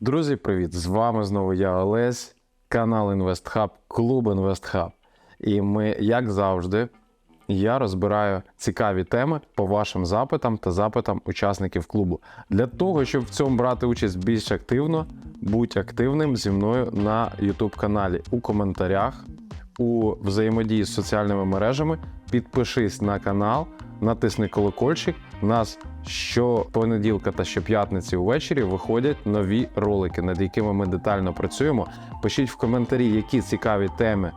Друзі, привіт! З вами знову я Олесь, канал InvestHub, клуб InvestHub. І ми, як завжди, я розбираю цікаві теми по вашим запитам та запитам учасників клубу. Для того, щоб в цьому брати участь більш активно, будь активним зі мною на YouTube каналі у коментарях, у взаємодії з соціальними мережами. Підпишись на канал, натисни колокольчик. У нас щопонеділка та щоп'ятниці ввечері виходять нові ролики, над якими ми детально працюємо. Пишіть в коментарі, які цікаві теми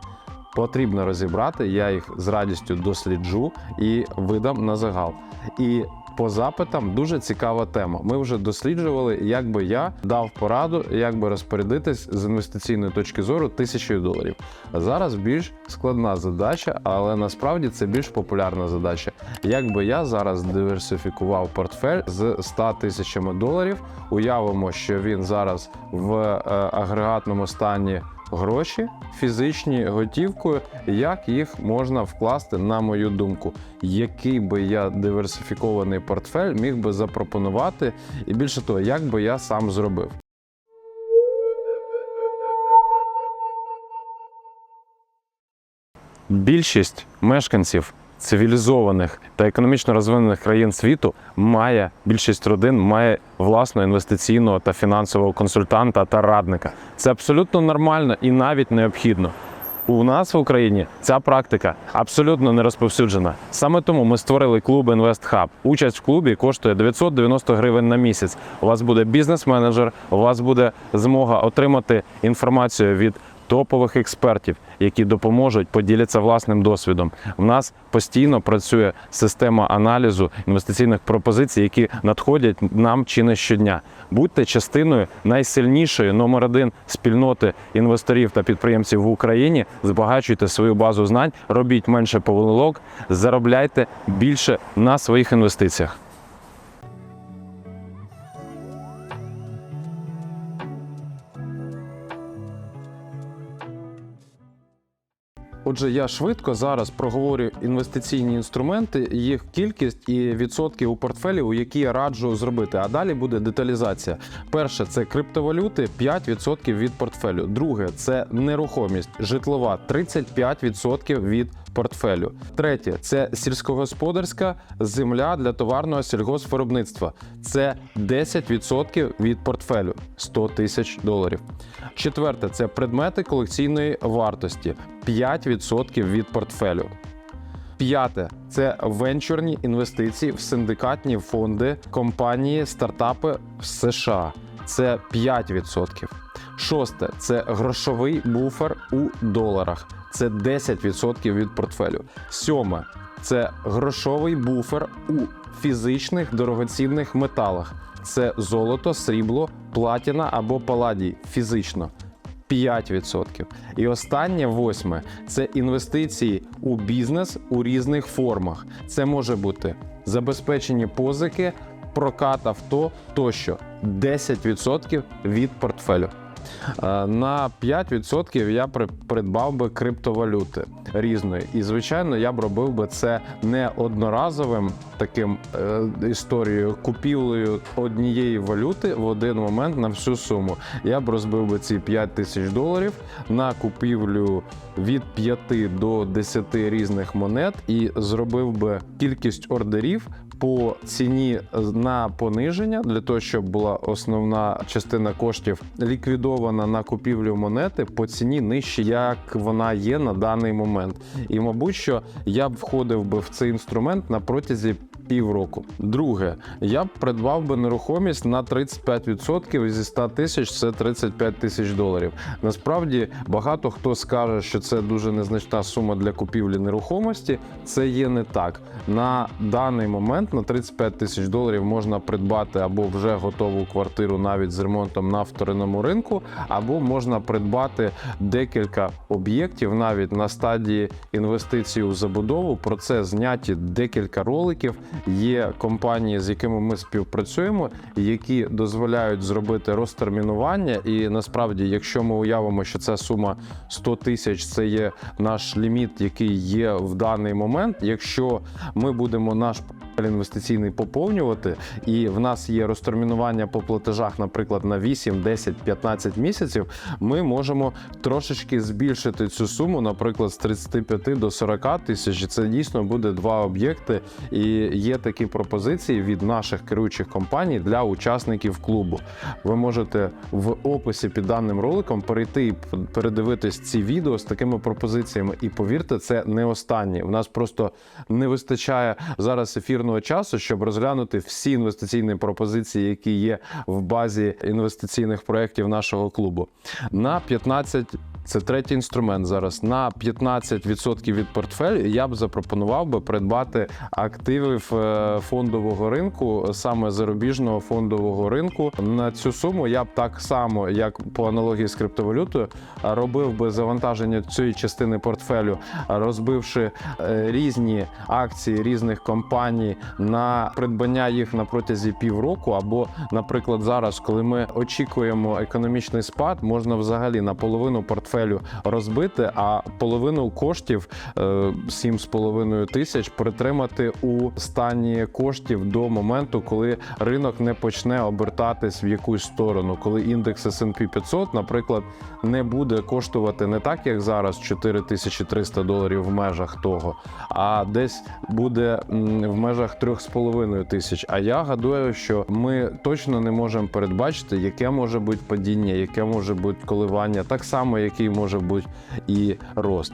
потрібно розібрати. Я їх з радістю досліджу і видам на загал. І по запитам дуже цікава тема. Ми вже досліджували, як би я дав пораду, як би розпорядитись з інвестиційної точки зору тисячою доларів. Зараз більш складна задача, але насправді це більш популярна задача. Як би я зараз диверсифікував портфель з 100 тисячами доларів, уявимо, що він зараз в е, агрегатному стані гроші фізичні готівкою, як їх можна вкласти, на мою думку, який би я диверсифікований портфель міг би запропонувати, і більше того, як би я сам зробив. Більшість мешканців цивілізованих та економічно розвинених країн світу має більшість родин має власного інвестиційного та фінансового консультанта та радника. Це абсолютно нормально і навіть необхідно. У нас в Україні ця практика абсолютно не розповсюджена. Саме тому ми створили клуб InvestHub. Участь в клубі коштує 990 гривень на місяць. У вас буде бізнес-менеджер, у вас буде змога отримати інформацію від топових експертів, які допоможуть поділяться власним досвідом. У нас постійно працює система аналізу інвестиційних пропозицій, які надходять нам чи не щодня. Будьте частиною найсильнішої номер один спільноти інвесторів та підприємців в Україні. Збагачуйте свою базу знань, робіть менше помилок, заробляйте більше на своїх інвестиціях. Отже, я швидко зараз проговорю інвестиційні інструменти, їх кількість і відсотки у портфелі, які я раджу зробити. А далі буде деталізація. Перше це криптовалюти 5% від портфелю. Друге це нерухомість, житлова 35% від портфелю. Третє це сільськогосподарська земля для товарного сільгоспвиробництва. Це 10% від портфелю 100 тисяч доларів. Четверте це предмети колекційної вартості 5% від портфелю. П'яте це венчурні інвестиції в синдикатні фонди компанії стартапи в США. Це 5%. Шосте це грошовий буфер у доларах. Це 10% від портфелю. Сьоме це грошовий буфер у фізичних дорогоцінних металах. Це золото, срібло, платіна або паладій фізично. 5%. І останнє восьме це інвестиції у бізнес у різних формах. Це може бути забезпечені позики, прокат авто тощо 10% від портфелю. Е, На 5% я при- придбав би криптовалюти різної. І, звичайно, я б робив би це не одноразовим таким е, історією купівлею однієї валюти в один момент на всю суму. Я б розбив би ці 5 тисяч доларів на купівлю від 5 до 10 різних монет і зробив би кількість ордерів по ціні на пониження для того, щоб була основна частина коштів ліквідована на купівлю монети по ціні нижче, як вона є на даний момент. І мабуть, що я б входив би в цей інструмент на протязі півроку. Друге, я б придбав би нерухомість на 35% і зі 100 тисяч це 35 тисяч доларів. Насправді багато хто скаже, що це дуже незначна сума для купівлі нерухомості. Це є не так. На даний момент на 35 тисяч доларів можна придбати або вже готову квартиру навіть з ремонтом на вторинному ринку, або можна придбати декілька об'єктів навіть на стадії інвестицій у забудову. Про це зняті декілька роликів. Є компанії, з якими ми співпрацюємо, які дозволяють зробити розтермінування. І насправді, якщо ми уявимо, що ця сума 100 тисяч, це є наш ліміт, який є в даний момент. Якщо ми будемо наш інвестиційний поповнювати, і в нас є розтермінування по платежах, наприклад, на 8, 10, 15 місяців, ми можемо трошечки збільшити цю суму, наприклад, з 35 до 40 тисяч. Це дійсно буде два об'єкти. І є такі пропозиції від наших керуючих компаній для учасників клубу. Ви можете в описі під даним роликом перейти і передивитись ці відео з такими пропозиціями. І повірте, це не останні. У нас просто не вистачає зараз ефірного часу, щоб розглянути всі інвестиційні пропозиції, які є в базі інвестиційних проєктів нашого клубу. На 15 це третій інструмент зараз. На 15% від портфелю я б запропонував би придбати активи е, фондового ринку, саме зарубіжного фондового ринку. На цю суму я б так само, як по аналогії з криптовалютою, робив би завантаження цієї частини портфелю, розбивши е, різні акції різних компаній на придбання їх на протязі півроку. Або, наприклад, зараз, коли ми очікуємо економічний спад, можна взагалі наполовину портфелю розбити, а половину коштів е, 7,5 тисяч притримати у стані коштів до моменту, коли ринок не почне обертатись в якусь сторону, коли індекс S&P 500, наприклад, не буде коштувати не так, як зараз 4300 доларів в межах того, а десь буде в межах 3,5 тисяч. А я гадаю, що ми точно не можемо передбачити, яке може бути падіння, яке може бути коливання, так само, який може бути і рост.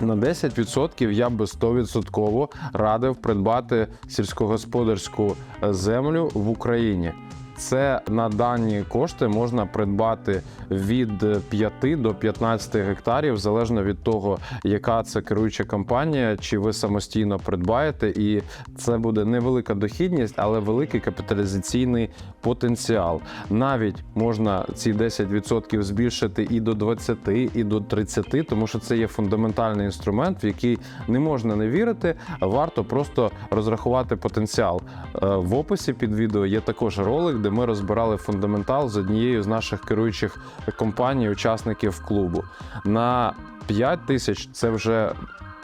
На 10% я би 100% радив придбати сільськогосподарську е, землю в Україні. Це на дані кошти можна придбати від 5 до 15 гектарів, залежно від того, яка це керуюча компанія, чи ви самостійно придбаєте, і це буде невелика дохідність, але великий капіталізаційний потенціал. Навіть можна ці 10% збільшити і до 20, і до 30, тому що це є фундаментальний інструмент, в який не можна не вірити, варто просто розрахувати потенціал. Е, В описі під відео є також ролик, де ми розбирали фундаментал з однією з наших керуючих компаній, учасників клубу. На 5 тисяч це вже.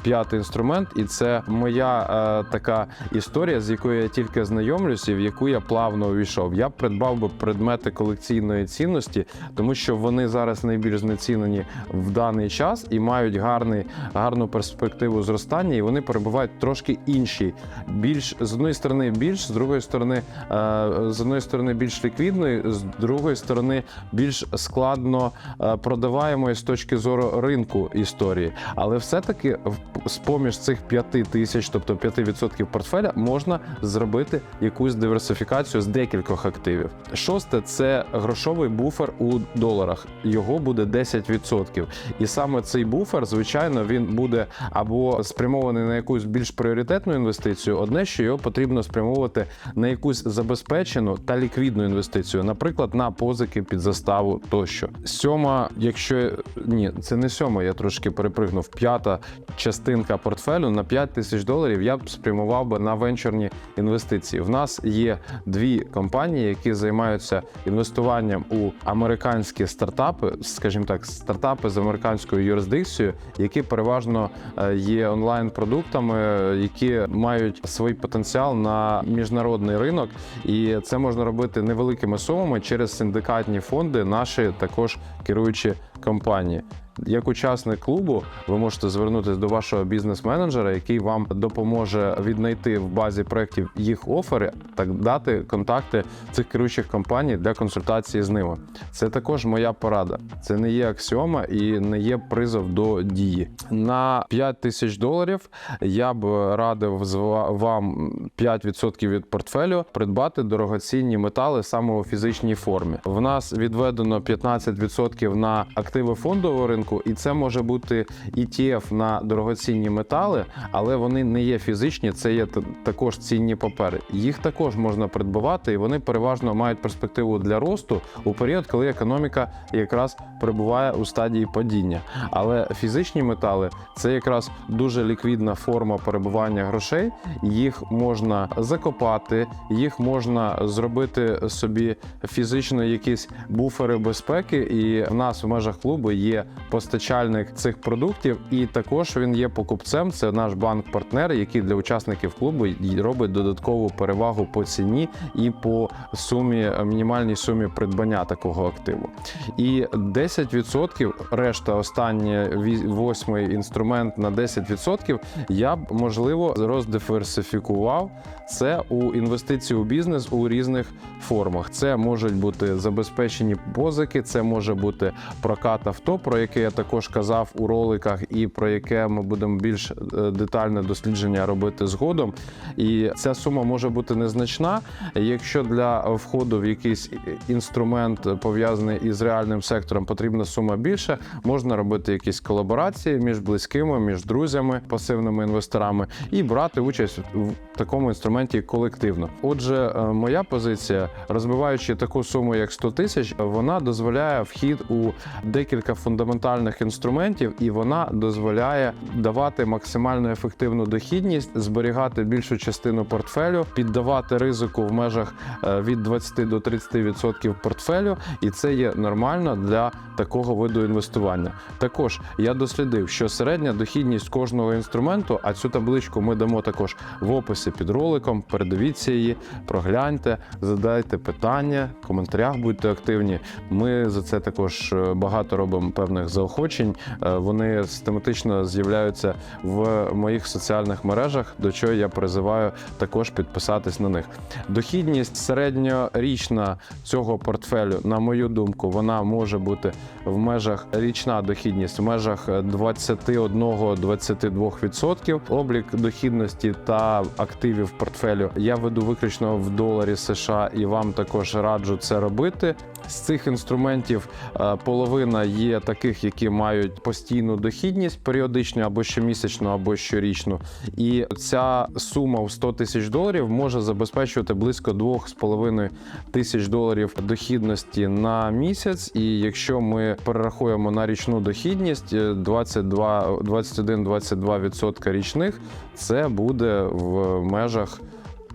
П'ятий інструмент, і це моя е, така історія, з якою я тільки знайомлюся, і в яку я плавно увійшов. Я придбав би предмети колекційної цінності, тому що вони зараз найбільш знецінені в даний час і мають гарний, гарну перспективу зростання, і вони перебувають трошки інші. Більш з одної сторони більш, з другої сторони, е, з одної сторони більш ліквідної, з другої сторони більш складно е, продаваємої з точки зору ринку історії. Але все-таки в- з поміж цих 5 тисяч, тобто 5% портфеля, можна зробити якусь диверсифікацію з декількох активів. Шосте це грошовий буфер у доларах. Його буде 10%. І саме цей буфер, звичайно, він буде або спрямований на якусь більш пріоритетну інвестицію. Одне, що його потрібно спрямовувати на якусь забезпечену та ліквідну інвестицію, наприклад, на позики під заставу тощо. Сьома, якщо ні, це не сьома, я трошки перепригнув. П'ята частинка портфелю на 5 тисяч доларів я б спрямував би на венчурні інвестиції. В нас є дві компанії, які займаються інвестуванням у американські стартапи, скажімо так, стартапи з американською юрисдикцією, які переважно е, є онлайн-продуктами, які мають свій потенціал на міжнародний ринок, і це можна робити невеликими сумами через синдикатні фонди, наші також керуючі компанії. Як учасник клубу, ви можете звернутися до вашого бізнес-менеджера, який вам допоможе віднайти в базі проєктів їх офери та дати контакти цих керуючих компаній для консультації з ними. Це також моя порада. Це не є аксіома і не є призов до дії. На 5 тисяч доларів я б радив вам 5% від портфелю придбати дорогоцінні метали саме у фізичній формі. В нас відведено 15% на активи фондового ринку, і це може бути ETF на дорогоцінні метали, але вони не є фізичні, це є також цінні папери. Їх також можна придбавати, і вони переважно мають перспективу для росту у період, коли економіка якраз перебуває у стадії падіння. Але фізичні метали це якраз дуже ліквідна форма перебування грошей. Їх можна закопати, їх можна зробити собі фізично якісь буфери безпеки. І в нас в межах клубу є постачальник цих продуктів, і також він є покупцем. Це наш банк-партнер, який для учасників клубу робить додаткову перевагу по ціні і по сумі мінімальній сумі придбання такого активу. І 10%, решта останній восьмий інструмент на 10%, я б можливо роздиверсифікував це у інвестиції у бізнес у різних формах. Це можуть бути забезпечені позики, це може бути прокат авто, про яке я також казав у роликах, і про яке ми будемо більш е, детальне дослідження робити згодом. І ця сума може бути незначна. Якщо для входу в якийсь інструмент пов'язаний із реальним сектором, потрібна сума більше, можна робити якісь колаборації між близькими, між друзями, пасивними інвесторами і брати участь в такому інструменті колективно. Отже, е, моя позиція, розбиваючи таку суму, як 100 тисяч, вона дозволяє вхід у декілька фундаментальних інструментів, і вона дозволяє давати максимально ефективну дохідність, зберігати більшу частину портфелю, піддавати ризику в межах е, від 20 до 30% портфелю, і це є нормально для такого виду інвестування. Також я дослідив, що середня дохідність кожного інструменту, а цю табличку ми дамо також в описі під роликом. Передивіться її, прогляньте, задайте питання, в коментарях будьте активні. Ми за це також е, багато робимо певних заохочень. Е, Вони систематично з'являються в моїх соціальних мережах, до чого я призиваю також підписатись на них. Дохідність середньорічна цього портфелю, на мою думку, вона може бути в межах річна дохідність в межах 21-22%. Облік дохідності та активів портфелю я веду виключно в доларі США і вам також раджу це робити. З цих інструментів е, половина є таких, які мають постійну дохідність періодичну або щомісячну, або щорічну. І ця сума в 100 тисяч доларів може забезпечувати близько 2,5 тисяч доларів дохідності на місяць. І якщо ми перерахуємо на річну дохідність е, 22, 21-22% річних, це буде в межах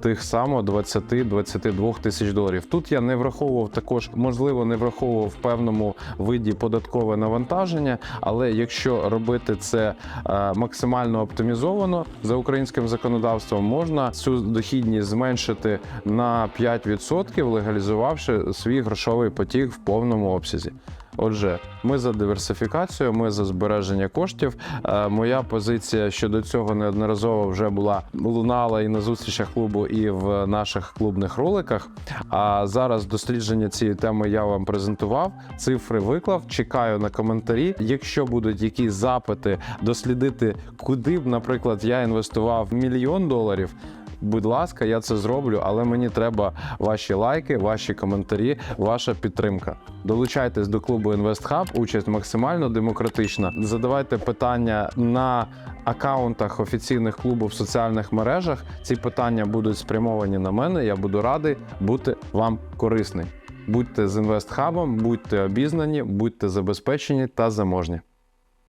тих само 20-22 тисяч доларів. Тут я не враховував також, можливо, не враховував в певному виді податкове навантаження, але якщо робити це е, максимально оптимізовано за українським законодавством, можна цю дохідність зменшити на 5%, легалізувавши свій грошовий потік в повному обсязі. Отже, ми за диверсифікацію, ми за збереження коштів. Е, Моя позиція щодо цього неодноразово вже була лунала і на зустрічах клубу, і в наших клубних роликах. А зараз дослідження цієї теми я вам презентував. Цифри виклав. Чекаю на коментарі. Якщо будуть якісь запити дослідити, куди б, наприклад, я інвестував мільйон доларів. Будь ласка, я це зроблю, але мені треба ваші лайки, ваші коментарі, ваша підтримка. Долучайтесь до клубу InvestHub, участь максимально демократична. Задавайте питання на акаунтах офіційних клубів в соціальних мережах. Ці питання будуть спрямовані на мене. Я буду радий бути вам корисний. Будьте з інвестхабом, будьте обізнані, будьте забезпечені та заможні.